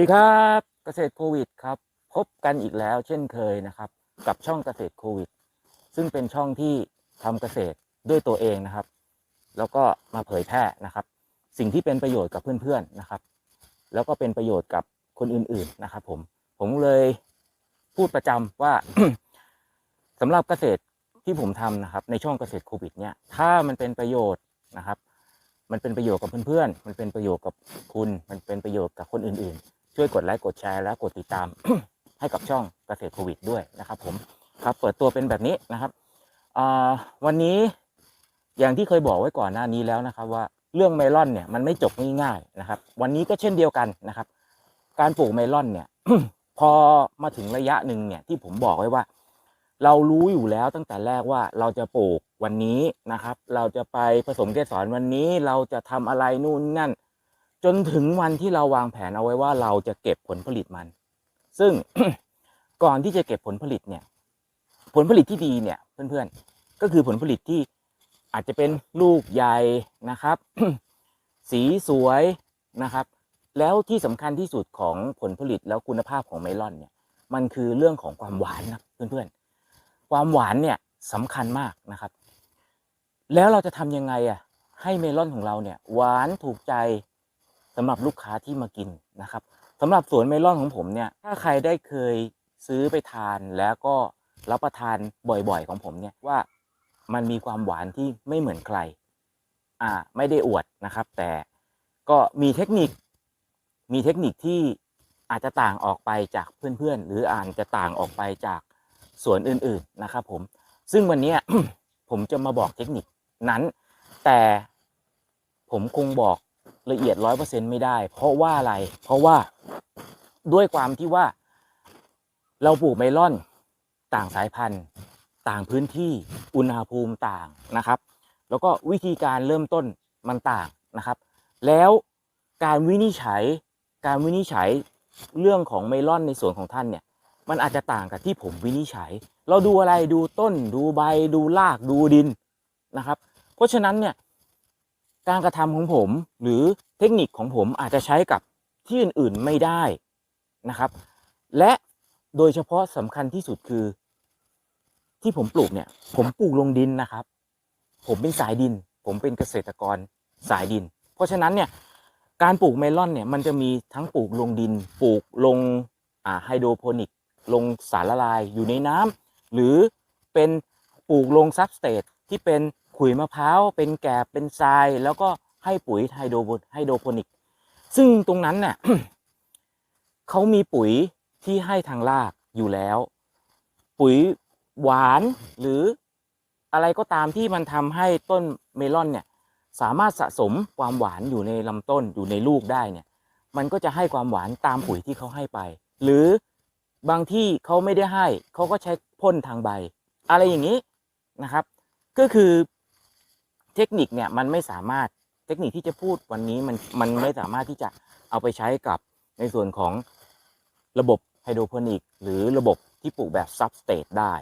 ดีครับเกษตรโควิดครับ พบกันอีกแล้วเช่นเคยนะครับ กับช่องเกษตรโควิด ซึ่งเป็นช่องที่ทำเกษตรด้วยตัวเองนะครับ แล้วก็มาเผยแพร่นะครับ สิ่งที่เป็นประโยชน์กับเพื่อนๆนะครับ แล้วก็เป็นประโยชน์กับคนอื่นๆนะครับ ผมผมเลยพูดประจำว่าสำหรับเกษตรที่ผมทำนะครับ ในช่องเกษตรโควิด เนี่ย ถ้ามันเป็นประโยชน์นะครับมันเป็นประโยชน์กับเพื่อนๆ มันเป็นประโยชน์กับคุณ มันเป็นประโยชน์กับคนอื่นๆ ช่วยกดไลค์กดแชร์และกดติดตาม ให้กับช่องเกษตรโควิดด้วยนะครับ ผมครับเปิดตัวเป็นแบบนี้นะครับวันนี้อย่างที่เคยบอกไว้ก่อนหน้านี้แล้วนะครับ ว่าเรื่องเมลอนเนี่ยมันไม่จบง่ายๆนะครับ วันนี้ก็เช่นเดียวกันนะครับ การปลูกเมลอนเนี่ยพอมาถึงระยะหนึ่งเนี่ยที่ผมบอกไว้ว่า เรารู้อยู่แล้วตั้งแต่แรกว่าเราจะปลูกวันนี้นะครับ เราจะไปผสมเกสรวันนี้เราจะทำอะไรนู่นนั่น จนถึงวันที่เราวางแผนเอาไว้ว่าเราจะเก็บผลผลิตมัน ซึ่งก่อนที่จะเก็บผลผลิตเนี่ย ผลผลิตที่ดีเนี่ยเพื่อนๆ ก็คือผลผลิตที่อาจจะเป็นลูกใหญ่นะครับ สีสวยนะครับ แล้วที่สำคัญที่สุดของผลผลิตแล้วคุณภาพของเมลอนเนี่ยมันคือเรื่องของความหวานนะเพื่อนๆ ความหวานเนี่ยสำคัญมากนะครับ แล้วเราจะทำยังไงอะให้เมลอนของเราเนี่ยหวานถูกใจ สำหรับลูกค้าที่มากินนะครับสำหรับสวนเมลอนของผมเนี่ย ถ้าใครได้เคยซื้อไปทานแล้วก็รับประทานบ่อยๆของผมเนี่ยว่ามันมีความหวานที่ไม่เหมือนใคร อ่า ไม่ได้อวดนะครับ แต่ก็มีเทคนิค มีเทคนิคที่อาจจะต่างออกไปจากเพื่อนๆ หรืออาจจะต่างออกไปจากสวนอื่นๆนะครับ ผม ซึ่งวันนี้ผมจะมาบอกเทคนิคนั้น แต่ผมคงบอก ละเอียดร้อยเปอร์เซ็นไม่ได้ เพราะว่าอะไร เพราะว่าด้วยความที่ว่า เราปลูกเมลอนต่างสายพันธุ์ ต่างพื้นที่อุณหภูมิต่างนะครับ แล้วก็วิธีการเริ่มต้นมันต่างนะครับ แล้วการวินิจฉัยการวินิจฉัยเรื่องของเมลอนในสวนของท่านเนี่ย มันอาจจะต่างกับที่ผมวินิจฉัย เราดูอะไรดูต้นดูใบดูรากดูดินนะครับ เพราะฉะนั้นเนี่ย การกระทำของผม หรือเทคนิคของผมอาจจะใช้กับที่อื่นๆไม่ได้นะครับ และโดยเฉพาะสำคัญที่สุดคือ ที่ผมปลูกเนี่ย ผมปลูกลงดินนะครับ ผมเป็นสายดิน ผมเป็นเกษตรกรสายดิน เพราะฉะนั้นเนี่ยการปลูกเมลอนเนี่ยมันจะมีทั้งปลูกลงดิน ปลูกลงไฮโดรโปนิก ลงสารละลายอยู่ในน้ำหรือเป็นปลูกลงซับสเตทที่เป็น ขุยมะพร้าวเป็นแกบเป็นทราย แล้วก็ให้ปุ๋ยไฮโดรไฮโดรโปนิก ซึ่งตรงนั้นเนี่ยเขามีปุ๋ยที่ให้ทางรากอยู่แล้ว ปุ๋ยหวานหรืออะไรก็ตามที่มันทำให้ต้นเมลอนเนี่ยสามารถสะสมความหวานอยู่ในลำต้นอยู่ในลูกได้เนี่ย มันก็จะให้ความหวานตามปุ๋ยที่เขาให้ไป หรือบางที่เขาไม่ได้ให้เขาก็ใช้พ่นทางใบ อะไรอย่างนี้นะครับ ก็คือ เทคนิคเนี่ยมันไม่สามารถเทคนิคที่จะพูดวันนี้มันมันไม่สามารถที่จะเอาไปใช้กับในส่วนของระบบไฮโดรโปนิกหรือระบบที่ปลูกแบบซับสเตทได้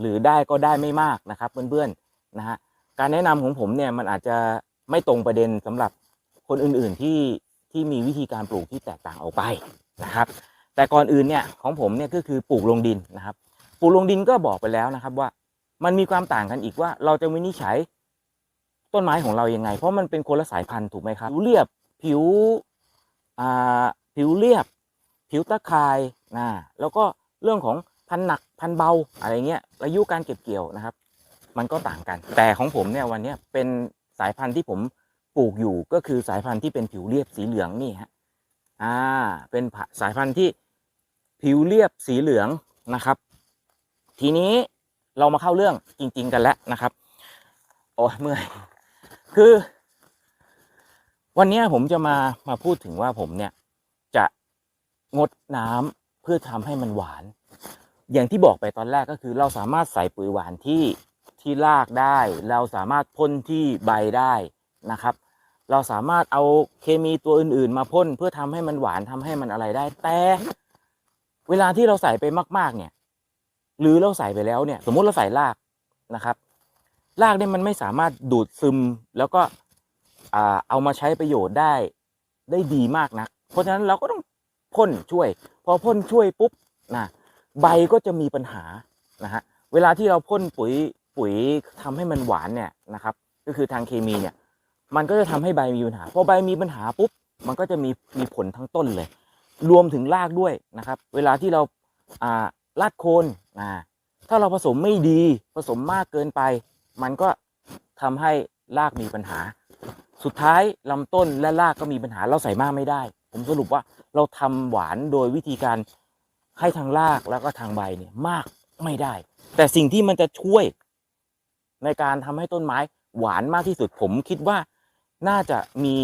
หรือได้ก็ได้ไม่มากนะครับเพื่อนๆนะฮะการแนะนำของผมเนี่ยมันอาจจะไม่ตรงประเด็นสำหรับคนอื่นๆที่ที่มีวิธีการปลูกที่แตกต่างออกไปนะครับ แต่ก่อนอื่นเนี่ยของผมเนี่ยก็คือปลูกลงดินนะครับ ปลูกลงดินก็บอกไปแล้วนะครับว่ามันมีความต่างกันอีกว่าเราจะวินิจฉัย ต้นไม้ของเรายังไง เพราะมันเป็นคนละสายพันธุ์ถูกไหมครับผิวเรียบผิวอ่าผิวเรียบ ผิวตะข่ายนะแล้วก็เรื่องของพันหนักพันเบาอะไรเงี้ยอายุการเก็บเกี่ยวนะครับ มันก็ต่างกัน แต่ของผมเนี่ยวันนี้เป็นสายพันธุ์ที่ผมปลูกอยู่ก็คือสายพันธุ์ที่เป็นผิวเรียบสีเหลืองนี่ฮะอ่าเป็นสายพันธุ์ที่ผิวเรียบสีเหลืองนะครับ ทีนี้เรามาเข้าเรื่องจริง ๆ กันแล้วนะครับ โอ้ยเมื่อย คือ วันนี้ผมจะมามาพูดถึงว่าผมเนี่ย จะงดน้ำเพื่อทำให้มันหวาน อย่างที่บอกไปตอนแรกก็คือ เราสามารถใส่ปุ๋ยหวานที่ที่รากได้ เราสามารถพ่นที่ใบได้นะครับ เราสามารถเอาเคมีตัวอื่น ๆ มาพ่นเพื่อทำให้มันหวานทำให้มันอะไรได้ แต่เวลาที่เราใส่ไปมาก ๆ เนี่ย หรือเราใส่ไปแล้วเนี่ย สมมุติเราใส่รากนะครับ รากเนี่ยมันไม่สามารถดูดซึมแล้วก็เอามาใช้ประโยชน์ได้ได้ดีมากนัก เพราะฉะนั้นเราก็ต้องพ่นช่วย พอพ่นช่วยปุ๊บนะใบก็จะมีปัญหานะฮะเวลาที่เราพ่นปุ๋ยปุ๋ยทำให้มันหวานเนี่ยนะครับ ก็คือทางเคมีเนี่ย มันก็จะทำให้ใบมีปัญหาพอใบมีปัญหาปุ๊บมันก็จะมีมีผลทั้งต้นเลย รวมถึงรากด้วยนะครับ เวลาที่เราอ่าลาดโคนอ่าถ้าเราผสมไม่ดีผสมมากเกินไป มันก็ทำให้รากมีปัญหา สุดท้ายลำต้นและรากก็มีปัญหาเราใส่มากไม่ได้ ผมสรุปว่าเราทำหวานโดยวิธีการให้ทางรากแล้วก็ทางใบเนี่ยมากไม่ได้ แต่สิ่งที่มันจะช่วยในการทำให้ต้นไม้หวานมากที่สุดผมคิดว่าน่าจะมี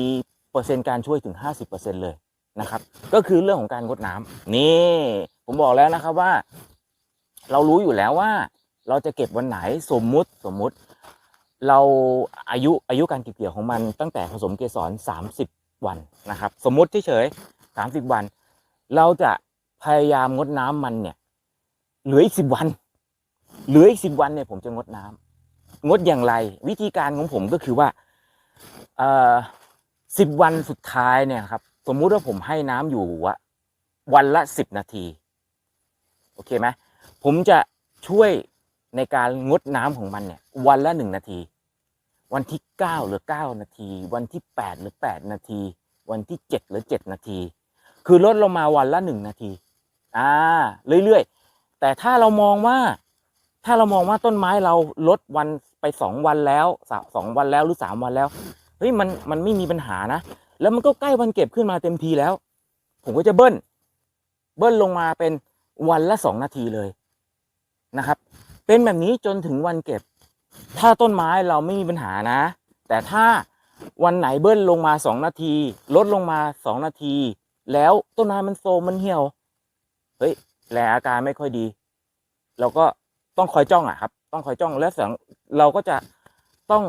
เปอร์เซ็นต์การช่วยถึง 50%เลยนะครับ ก็คือเรื่องของการงดน้ำนี่ผมบอกแล้วนะครับว่า เรารู้อยู่แล้วว่า เราจะเก็บวันไหนสมมุติสมมุติ เราอายุอายุการเก็บเกี่ยวของมันตั้งแต่ผสมเกสร30 วันนะครับ สมมุติเฉยๆ30 วัน เราจะพยายามงดน้ำมันเนี่ยเหลืออีกสิบวันเหลืออีกสิบวันเนี่ยผมจะงดน้ำงดอย่างไร วิธีการของผมก็คือว่าเอ่อสิบวันสุดท้ายเนี่ยครับ สมมุติว่าผมให้น้ำอยู่ว่าวันละสิบนาที โอเคไหมผมจะช่วย ในการงดน้ำของมันเนี่ย วันละหนึ่งนาที วันที่เก้าหรือเก้านาที วันที่แปดหรือแปดนาที วันที่เจ็ดหรือเจ็ดนาที คือลดลงมาวันละหนึ่งนาที อ่า เรื่อยๆ แต่ถ้าเรามองว่า ถ้าเรามองว่าต้นไม้เราลดวันไปสองวันแล้วสะสองวันแล้วหรือสามวันแล้วเฮ้ยมันมันไม่มีปัญหานะ แล้วมันก็ใกล้วันเก็บขึ้นมาเต็มทีแล้ว ผมก็จะเบิ้ล เบิ้ลลงมาเป็นวันละสองนาทีเลยนะครับ เป็นแบบนี้จนถึงวันเก็บ ถ้าต้นไม้เราไม่มีปัญหานะ แต่ถ้าวันไหนเบิ้ลลงมาสองนาที ลดลงมาสองนาที แล้วต้นไม้มันโซมมันเหี่ยว เฮ้ยแลอาการไม่ค่อยดี เราก็ต้องคอยจ้องอะครับ ต้องคอยจ้องและสังเราก็จะต้อง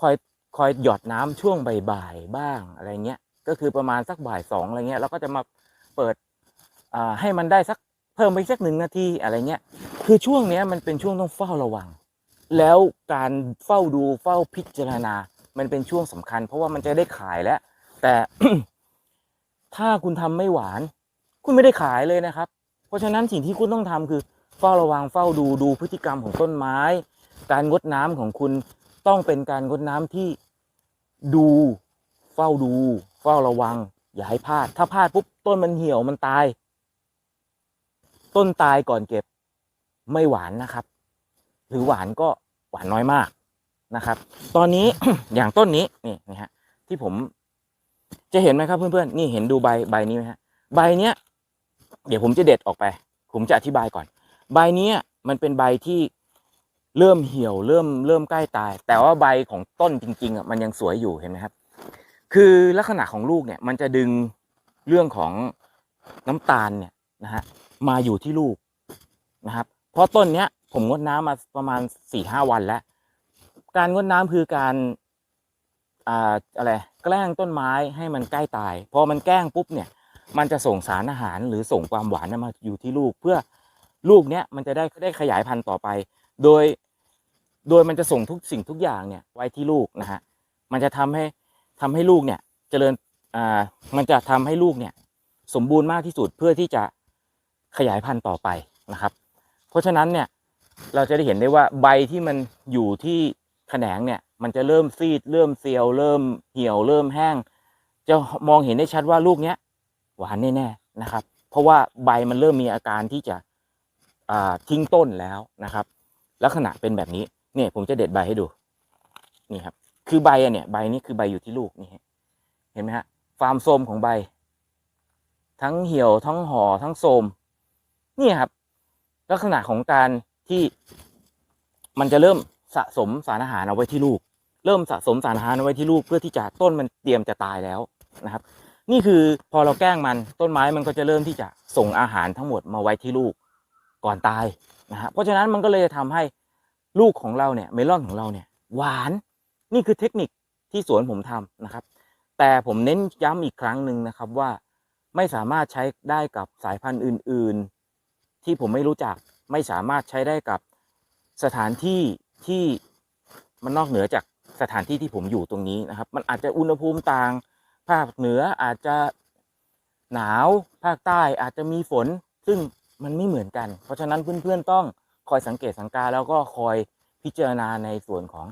คอยคอยหยอดน้ำช่วงบ่ายๆบ้างอะไรเงี้ย ก็คือประมาณสักบ่ายสองอะไรเงี้ยเราก็จะมาเปิดอ่าให้มันได้สัก เพิ่มไปสักหนึ่งนาทีอะไรเงี้ยคือช่วงเนี้ยมันเป็นช่วงต้องเฝ้าระวัง แล้วการเฝ้าดูเฝ้าพิจารณา มันเป็นช่วงสำคัญ เพราะว่ามันจะได้ขายแล้ว แต่ถ้าคุณทำไม่หวาน คุณไม่ได้ขายเลยนะครับ เพราะฉะนั้นสิ่งที่คุณต้องทำคือเฝ้าระวังเฝ้าดูดูพฤติกรรมของต้นไม้ การงดน้ำของคุณต้องเป็นการงดน้ำที่ดูเฝ้าดู เฝ้าระวัง อย่าให้พลาด ถ้าพลาดปุ๊บต้นมันเหี่ยวมันตาย ต้นตายก่อนเก็บไม่หวานนะครับ หรือหวานก็หวานน้อยมากนะครับ ตอนนี้อย่างต้นนี้นี่นะฮะที่ผมจะเห็นไหมครับเพื่อนๆนี่เห็นดูใบใบนี้ไหมฮะใบเนี้ย เดี๋ยวผมจะเด็ดออกไป ผมจะอธิบายก่อน ใบเนี้ยมันเป็นใบที่เริ่มเหี่ยวเริ่มเริ่มใกล้ตาย แต่ว่าใบของต้นจริงๆอะมันยังสวยอยู่เห็นไหมครับ คือลักษณะของลูกเนี่ยมันจะดึงเรื่องของน้ำตาลเนี่ยนะฮะ มาอยู่ที่ลูกนะครับ เพราะต้นเนี้ย ผมงดน้ำมาประมาณสี่ห้าวันแล้ว การงดน้ำคือการอ่าอะไรแกล้งต้นไม้ให้มันใกล้ตาย พอมันแกล้งปุ๊บเนี่ย มันจะส่งสารอาหารหรือส่งความหวานมาอยู่ที่ลูก เพื่อลูกเนี้ยมันจะได้ได้ขยายพันธุ์ต่อไป โดย โดยมันจะส่งทุกสิ่งทุกอย่างเนี่ย ไว้ที่ลูกนะฮะมันจะทำให้ทำให้ลูกเนี่ย เจริญอ่ามันจะทำให้ลูกเนี่ย สมบูรณ์มากที่สุดเพื่อที่จะ ขยายพันธุ์ต่อไปนะครับ เพราะฉะนั้นเนี่ยเราจะได้เห็นได้ว่าใบที่มันอยู่ที่แขนงเนี่ยมันจะเริ่มซีด เริ่มเซียว เริ่มเหี่ยวเริ่มแห้ง จะมองเห็นได้ชัดว่าลูกเนี้ยหวานแน่ๆนะครับ เพราะว่าใบมันเริ่มมีอาการที่จะทิ้งต้นแล้วนะครับ ลักษณะเป็นแบบนี้เนี่ยผมจะเด็ดใบให้ดูนี่ครับ คือใบอะเนี่ยใบนี้คือใบอยู่ที่ลูกนี่เห็นไหมฮะความโทมของใบ ทั้งเหี่ยวทั้งห่อทั้งโทม นี่ครับ ลักษณะของการที่มันจะเริ่มสะสมสารอาหารเอาไว้ที่ลูก เริ่มสะสมสารอาหารเอาไว้ที่ลูก เพื่อที่จะต้นมันเตรียมจะตายแล้วนะครับ นี่คือพอเราแกล้งมันต้นไม้มันก็จะเริ่มที่จะส่งอาหารทั้งหมดมาไว้ที่ลูกก่อนตายนะฮะเพราะฉะนั้นมันก็เลยจะทำให้ลูกของเราเนี่ยเมลอนของเราเนี่ยหวานนี่คือเทคนิคที่สวนผมทำนะครับ แต่ผมเน้นย้ำอีกครั้งหนึ่งนะครับว่าไม่สามารถใช้ได้กับสายพันธุ์อื่น ๆ ที่ผมไม่รู้จักไม่สามารถใช้ได้กับสถานที่ที่มันนอกเหนือจากสถานที่ที่ผมอยู่ตรงนี้นะครับ มันอาจจะอุณหภูมิต่าง ภาคเหนืออาจจะหนาวภาคใต้อาจจะมีฝน ซึ่งมันไม่เหมือนกัน เพราะฉะนั้นเพื่อนๆต้องคอยสังเกตสังกาแล้วก็คอยพิจารณาในส่วนของ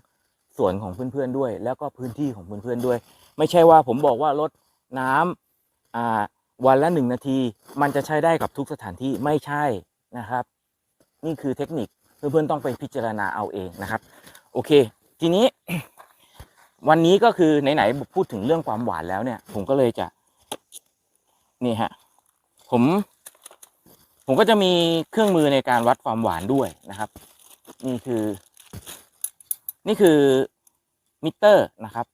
ส่วนของเพื่อนๆด้วย แล้วก็พื้นที่ของเพื่อนๆด้วย ไม่ใช่ว่าผมบอกว่าลดน้ำอ่า วันละหนึ่งนาที มันจะใช้ได้กับทุกสถานที่ไม่ใช่นะครับ นี่คือเทคนิคเพื่อนๆต้องไปพิจารณาเอาเองนะครับ โอเค ทีนี้ วันนี้ก็คือไหนๆพูดถึงเรื่องความหวานแล้วเนี่ย ผมก็เลยจะ นี่ฮะผม ผมก็จะมีเครื่องมือในการวัดความหวานด้วยนะครับ นี่คือ นี่คือมิเตอร์นะครับ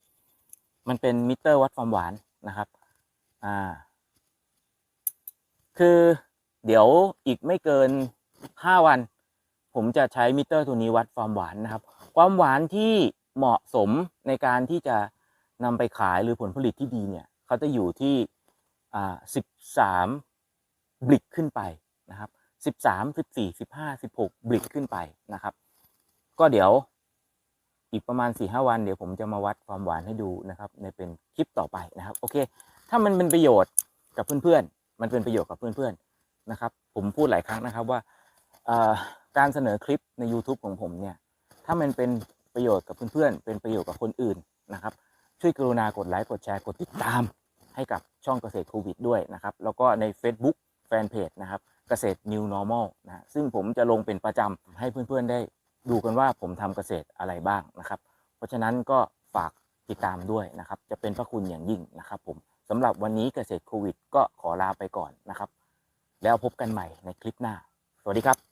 มันเป็นมิเตอร์วัดความหวานนะครับ อ่า คือเดี๋ยวอีกไม่เกินห้าวัน ผมจะใช้มิเตอร์ตัวนี้วัดความหวานนะครับ ความหวานที่เหมาะสมในการที่จะนำไปขายหรือผลผลิตที่ดีเนี่ยเขาจะอยู่ที่อ่าสิบสามบลิกขึ้นไปนะครับสิบสามสิบสี่สิบห้าสิบหกบลิกขึ้นไปนะครับ ก็เดี๋ยวอีกประมาณสี่ห้าวันเดี๋ยวผมจะมาวัดความหวานให้ดูนะครับ ในเป็นคลิปต่อไปนะครับ โอเค ถ้ามันเป็นประโยชน์กับเพื่อนๆ มันเป็นประโยชน์กับเพื่อนๆนะครับ ผมพูดหลายครั้งนะครับว่าการเสนอคลิปใน YouTube ของผมเนี่ยถ้ามันเป็นประโยชน์กับเพื่อนๆ เป็นประโยชน์กับคนอื่นนะครับ ช่วยกรุณากดไลค์กดแชร์กดติดตาม ให้กับช่องเกษตรโควิดด้วยนะครับ แล้วก็ใน Facebook แฟนเพจนะครับเกษตร New Normal นะซึ่งผมจะลงเป็นประจำให้เพื่อนๆได้ดูกันว่าผมทำเกษตรอะไรบ้างนะครับ เพราะฉะนั้นก็ฝากติดตามด้วยนะครับ จะเป็นพระคุณอย่างยิ่งนะครับผม สำหรับวันนี้เกษตรโควิด ก็ขอลาไปก่อนนะครับ แล้วพบกันใหม่ในคลิปหน้า สวัสดีครับ